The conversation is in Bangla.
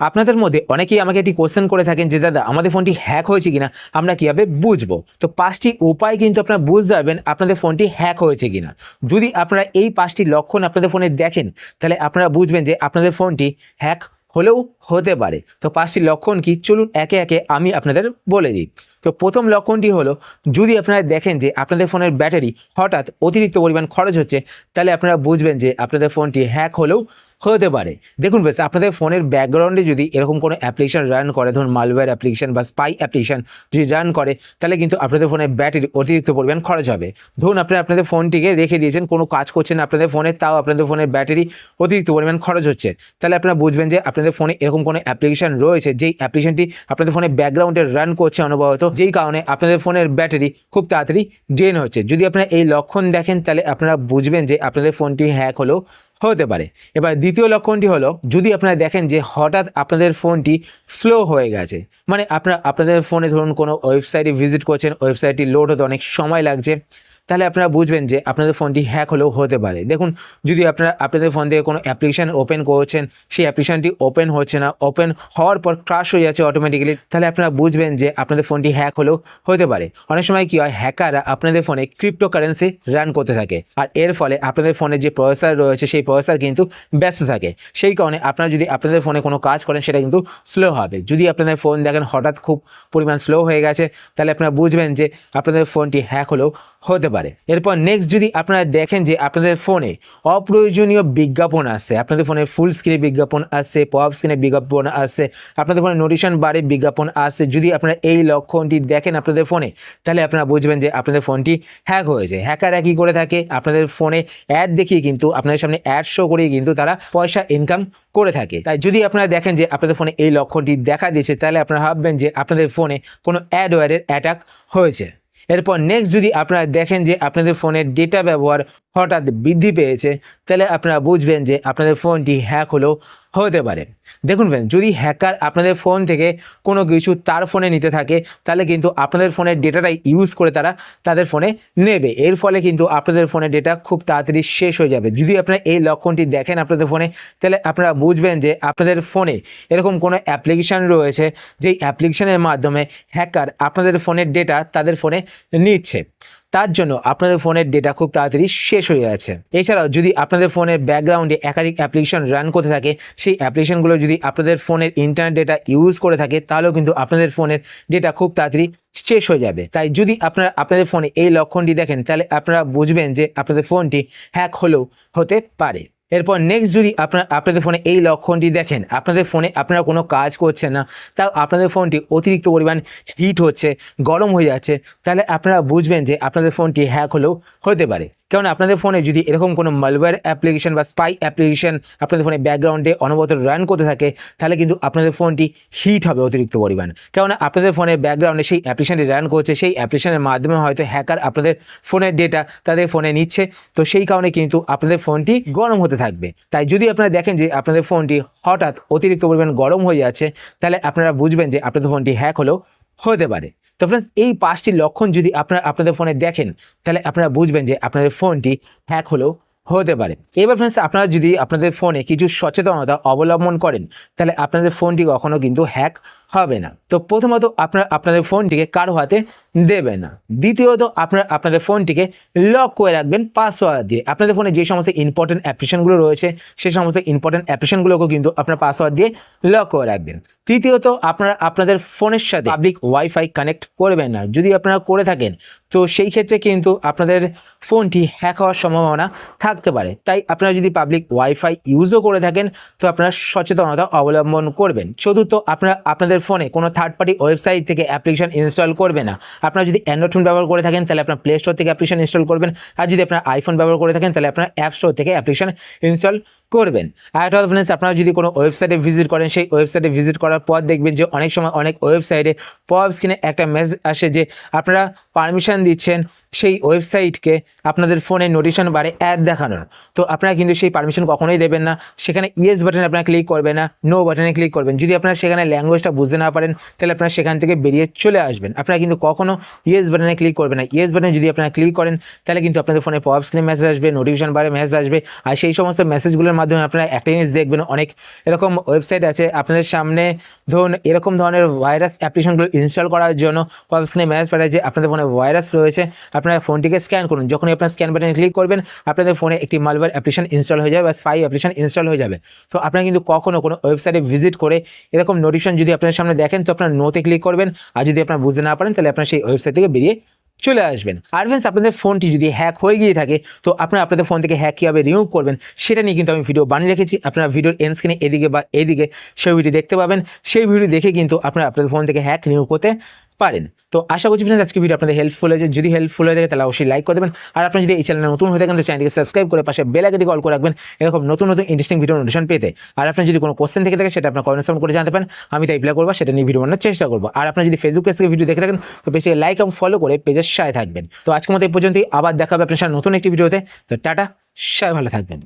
আপনাদের মধ্যে অনেকেই আমাকে একটি কোশ্চেন করে থাকেন যে, দাদা, আমাদের ফোনটি হ্যাক হয়েছে কিনা? আমরা কীভাবে বুঝব? তো পাঁচটি উপায় কিন্তু আপনারা বুঝতে পারবেন আপনাদের ফোনটি হ্যাক হয়েছে কিনা। যদি আপনারা এই পাঁচটি লক্ষণ আপনাদের ফোনে দেখেন, তাহলে আপনারা বুঝবেন যে আপনাদের ফোনটি হ্যাক হলেও হতে পারে। তো পাঁচটি লক্ষণ কি? চলুন একে একে আমি আপনাদের বলে দিই। তো প্রথম লক্ষণটি হলো, যদি আপনারা দেখেন যে আপনাদের ফোনের ব্যাটারি হঠাৎ অতিরিক্ত পরিমাণ খরচ হচ্ছে, তাহলে আপনারা বুঝবেন যে আপনাদের ফোনটি হ্যাক হলেও হতে পারে। দেখুন বেশ আপনাদের ফোনের ব্যাকগ্রাউন্ডে যদি এরকম কোনো অ্যাপ্লিকেশন রান করে, ধরুন মালওয়্যার অ্যাপ্লিকেশান বা স্পাই অ্যাপ্লিকেশান যদি রান করে, তাহলে কিন্তু আপনাদের ফোনের ব্যাটারি অতিরিক্ত পরিমাণ খরচ হবে। ধরুন আপনারা আপনাদের ফোনটিকে রেখে দিয়েছেন, কোনো কাজ করছেন আপনাদের ফোনে তাও আপনাদের ফোনের ব্যাটারি অতিরিক্ত পরিমাণ খরচ হচ্ছে। তাহলে আপনারা বুঝবেন যে আপনাদের ফোনে এরকম কোনো অ্যাপ্লিকেশান রয়েছে, যেই অ্যাপ্লিকেশনটি আপনাদের ফোনে ব্যাকগ্রাউন্ডে রান করছে অনবরত, যেই কারণে আপনাদের ফোনের ব্যাটারি খুব তাড়াতাড়ি ড্রেন হচ্ছে। যদি আপনারা এই লক্ষণ দেখেন, তাহলে আপনারা বুঝবেন যে আপনাদের ফোনটি হ্যাক হলেও হতে পারে। এবার দ্বিতীয় লক্ষণটি হলো, যদি আপনারা দেখেন যে হঠাৎ আপনাদের ফোনটি স্লো হয়ে গেছে মানে আপনারা, আপনাদের ফোনে ধরুন কোনো ওয়েবসাইটে ভিজিট করছেন, ওয়েবসাইটটি লোড হতে অনেক সময় লাগছে তাহলে আপনারা বুঝবেন যে আপনাদের ফোনটি হ্যাক হলেও হতে পারে। দেখুন, যদি আপনারা, আপনাদের ফোন থেকে কোনো অ্যাপ্লিকেশান ওপেন করছেন, সেই অ্যাপ্লিকেশানটি ওপেন হচ্ছে না ওপেন হওয়ার পর ক্রাশ হয়ে যাচ্ছে অটোমেটিক্যালি তাহলে আপনারা বুঝবেন যে আপনাদের ফোনটি হ্যাক হলেও হতে পারে। অনেক সময় কী হয় হ্যাকাররা আপনাদের ফোনে ক্রিপ্টো কারেন্সি রান করতে থাকে আর এর ফলে আপনাদের ফোনে যে প্রসেসার রয়েছে, সেই প্রসেসার কিন্তু ব্যস্ত থাকে। সেই কারণে আপনারা যদি আপনাদের ফোনে কোনো কাজ করেন, সেটা কিন্তু স্লো হবে। যদি আপনাদের ফোন দেখেন হঠাৎ খুব পরিমাণ স্লো হয়ে গেছে, তাহলে আপনারা বুঝবেন যে আপনাদের ফোনটি হ্যাক হলেও হতে পারে। এরপর নেক্সট যদি আপনারা দেখেন যে আপনাদের ফোনে অপ্রয়োজনীয় বিজ্ঞাপন আসছে আপনাদের ফোনে ফুল স্ক্রিনে বিজ্ঞাপন আসছে পপ স্ক্রিনে বিজ্ঞাপন আসছে আপনাদের ফোনে নোটিশন বারে বিজ্ঞাপন আসছে যদি আপনারা এই লক্ষণটি দেখেন আপনাদের ফোনে তাহলে আপনারা বুঝবেন যে আপনাদের ফোনটি হ্যাক হয়েছে। হ্যাকাররা কী করে থাকে? আপনাদের ফোনে অ্যাড দেখিয়ে কিন্তু আপনাদের সামনে অ্যাড শো করিয়ে কিন্তু তারা পয়সা ইনকাম করে থাকে। তাই যদি আপনারা দেখেন যে আপনাদের ফোনে এই লক্ষণটি দেখা দিয়েছে, তাহলে আপনারা ভাববেন যে আপনাদের ফোনে কোনো অ্যাডওয়ারের অ্যাটাক হয়েছে। এরপর নেক্সট যদি আপনারা দেখেন যে আপনাদের ফোনের ডেটা ব্যবহার হঠাৎ বৃদ্ধি পেয়েছে, তাহলে আপনারা বুঝবেন যে আপনাদের ফোনটি হ্যাক হলেও হতে পারে। দেখুন ফ্রেন্ড যদি হ্যাকার আপনাদের ফোন থেকে কোনো কিছু তার ফোনে নিতে থাকে, তাহলে কিন্তু আপনাদের ফোনের ডেটাটা ইউজ করে তারা তাদের ফোনে নেবে। এর ফলে কিন্তু আপনাদের ফোনের ডেটা খুব তাড়াতাড়ি শেষ হয়ে যাবে। যদি আপনারা এই লক্ষণটি দেখেন আপনাদের ফোনে তাহলে আপনারা বুঝবেন যে আপনাদের ফোনে এরকম কোনো অ্যাপ্লিকেশান রয়েছে, যেই অ্যাপ্লিকেশানের মাধ্যমে হ্যাকার আপনাদের ফোনের ডেটা তাদের ফোনে নিচ্ছে। তার জন্য আপনাদের ফোনের ডেটা খুব তাড়াতাড়ি শেষ হয়ে যাচ্ছে। এছাড়াও যদি আপনাদের ফোনের ব্যাকগ্রাউন্ডে একাধিক অ্যাপ্লিকেশন রান করতে থাকে, সেই অ্যাপ্লিকেশনগুলো যদি আপনাদের ফোনের ইন্টারনেট ডেটা ইউজ করে থাকে, তাহলেও কিন্তু আপনাদের ফোনের ডেটা খুব তাড়াতাড়ি শেষ হয়ে যাবে। তাই যদি আপনারা, আপনাদের ফোনে এই লক্ষণটি দেখেন, তাহলে আপনারা বুঝবেন যে আপনাদের ফোনটি হ্যাক হলেও হতে পারে। এরপর নেক্সট যদি আপনার, আপনাদের ফোনে এই লক্ষণটি দেখেন, আপনাদের ফোনে আপনারা কোনো কাজ করছেন না, তাও আপনাদের ফোনটি অতিরিক্ত পরিমাণ হিট হচ্ছে, গরম হয়ে যাচ্ছে, তাহলে আপনারা বুঝবেন যে আপনাদের ফোনটি হ্যাক হলেও হতে পারে। কারণ আপনাদের ফোনে যদি এরকম কোনো মালওয়্যার অ্যাপ্লিকেশন বা স্পাই অ্যাপ্লিকেশন আপনাদের ফোনে ব্যাকগ্রাউন্ডে অনবত রান করতে থাকে, তাহলে কিন্তু আপনাদের ফোনটি হিট হবে অতিরিক্ত পরিমাণ। কেননা আপনাদের ফোনে ব্যাকগ্রাউন্ডে সেই অ্যাপ্লিকেশনটি রান করছে, সেই অ্যাপ্লিকেশনের মাধ্যমে হয়তো হ্যাকার আপনাদের ফোনের ডেটা তাদের ফোনে নিচ্ছে। তো সেই কারণে কিন্তু আপনাদের ফোনটি গরম হতে থাকবে। তাই যদি আপনারা দেখেন যে আপনাদের ফোনটি হঠাৎ অতিরিক্ত পরিমাণ গরম হয়ে যাচ্ছে, তাহলে আপনারা বুঝবেন যে আপনাদের ফোনটি হ্যাক হলেও হতে পারে। তো ফ্রেন্ডস এই পাঁচটি লক্ষণ যদি আপনারা আপনাদের ফোনে দেখেন, তাহলে আপনারা বুঝবেন যে আপনাদের ফোনটি হ্যাক হলেও হতে পারে। এবার ফ্রেন্ডস আপনারা যদি আপনাদের ফোনে কিছু সচেতনতা অবলম্বন করেন, তাহলে আপনাদের ফোনটি কখনও কিন্তু হ্যাক হবে না। তো প্রথমত আপনার, আপনাদের ফোনটিকে কারও হাতে দেবে না। দ্বিতীয়ত আপনারা, আপনাদের ফোনটিকে লক করে রাখবেন পাসওয়ার্ড দিয়ে। আপনাদের ফোনে যে সমস্ত ইম্পর্টেন্ট অ্যাপ্লিকেশনগুলো রয়েছে সেই সমস্ত ইম্পর্টেন্ট অ্যাপ্লিকেশনগুলোকেও কিন্তু আপনার পাসওয়ার্ড দিয়ে লক করে রাখবেন। তৃতীয়ত আপনারা, আপনাদের ফোনের সাথে পাবলিক ওয়াইফাই কানেক্ট করবেন না। যদি আপনারা করে থাকেন, তো সেই ক্ষেত্রে কিন্তু আপনাদের ফোনটি হ্যাক হওয়ার সম্ভাবনা থাকতে পারে। তাই আপনারা যদি পাবলিক ওয়াইফাই ইউজও করে থাকেন, তো আপনারা সচেতনতা অবলম্বন করবেন। চতুর্থ, আপনারা, আপনাদের ফোনে কোনো থার্ড পার্টি ওয়েবসাইট থেকে অ্যাপ্লিকেশন ইনস্টল করবে না। আপনারা যদি অ্যান্ড্রয়েড ফোন ব্যবহার করে থাকেন, তাহলে আপনার প্লে স্টোর থেকে অ্যাপ্লিকেশন ইনস্টল করবেন। আর যদি আপনার আইফোন ব্যবহার করে থাকেন, তাহলে আপনার অ্যাপ স্টোর থেকে অ্যাপ্লিকেশন ইনস্টল করবেন। আর একটা কথা ফ্রেন্ডস আপনারা যদি কোনো ওয়েবসাইটে ভিজিট করেন, সেই ওয়েবসাইটে ভিজিট করার পর দেখবেন যে অনেক সময় অনেক ওয়েবসাইটে পপ স্ক্রিনে একটা মেসেজ আসে যে আপনারা পারমিশন দিচ্ছেন সেই ওয়েবসাইটকে আপনাদের ফোনে নোটিশন বারে অ্যাড দেখানোর। তো আপনারা কিন্তু সেই পারমিশন কখনোই দেবেন না। সেখানে ইয়েস বাটনে আপনারা ক্লিক করবেন না নো বাটনে ক্লিক করবেন। যদি আপনারা সেখানে ল্যাঙ্গুয়েজটা বুঝতে না পারেন, তাহলে আপনারা সেখান থেকে বেরিয়ে চলে আসবেন। আপনারা কিন্তু কখনো ইয়েস বাটনে ক্লিক করবেন না। ইয়েস বাটনে যদি আপনারা ক্লিক করেন, তাহলে কিন্তু আপনাদের ফোনে পপ স্ক্রিনে মেসেজ আসবে নোটিফিকেশন বারে মেসেজ আসবে। আর সেই সমস্ত মেসেজগুলোর মাধ্যমে আপনারা একটা জিনিস দেখবেন। অনেক এরকম ওয়েবসাইট আছে। আপনাদের সামনে ধরুন এরকম ধরনের ভাইরাস অ্যাপ্লিকেশনগুলো ইনস্টল করার জন্য স্ক্রিনে মেসেজ পাঠায় যে আপনাদের ফোনে ভাইরাস রয়েছে। আপনারা ফোনটিকে স্ক্যান করুন। যখনই আপনার স্ক্যান বাটনে ক্লিক করবেন, আপনাদের ফোনে একটি মালওয়্যার অ্যাপ্লিকেশন ইনস্টল হয়ে যাবে বা স্পাই অ্যাপ্লিকেশন ইনস্টল হয়ে যাবে। তো আপনারা কিন্তু কখনও কোনো ওয়েবসাইটে ভিজিট করে এরকম নোটিফিকেশন যদি আপনার সামনে দেখেন, তো আপনার নোতে ক্লিক করবেন। আর যদি আপনার বুঝতে না পারেন, তাহলে আপনার সেই ওয়েবসাইট থেকে বেরিয়ে চলে আসবেন। আর ফ্রেন্ডস আপনাদের ফোনটি যদি হ্যাক হয়ে গিয়ে থাকে, তো আপনারা আপনাদের ফোন থেকে হ্যাক কীভাবে রিমুভ করবেন, সেটা নিয়ে কিন্তু আমি ভিডিও বানিয়ে রেখেছি। আপনারা ভিডিওর এন স্ক্রিনে এদিকে বা এদিকে সেই ভিডিও দেখতে পাবেন। সেই ভিডিও দেখে কিন্তু আপনারা আপনাদের ফোন থেকে হ্যাক রিমুভ করতে পারেন। তো আশা করছি ফ্রেন্ডস আজকে ভিডিও আপনাদের হেল্পফুল হয়েছে। যদি হেল্পফুল হয়ে থাকে, তাহলে অবশ্যই লাইক করে দেবেন। আর আপনি যদি এই চ্যানেলে নতুন হয়ে থাকেন, তো চ্যানেলটিকে সাবস্ক্রাইব করে পাশে বেল আইকনটি কল করে রাখবেন। এরকম নতুন নতুন ইন্টারেস্টিং ভিডিও নোটিফিকেশন পেতে। আর আপনি যদি কোনো কোশ্চেন থেকে থাকে, সেটা আপনার কমেন্ট করে জানতে পারেন। আমি তাই রিপ্লাই করব সেটা নিয়ে ভিডিও বানানোর চেষ্টা করব। আর আপনি যদি ফেসবুক পেজ থেকে ভিডিও দেখে থাকেন, তো পেজকে লাইক এবং ফলো করে পেজের সাথে থাকবেন। তো আজকের মতো এই পর্যন্তই। আবার দেখা হবে আপনার সাথে নতুন একটি ভিডিওতে তো টাটা, সবাই ভালো থাকবেন।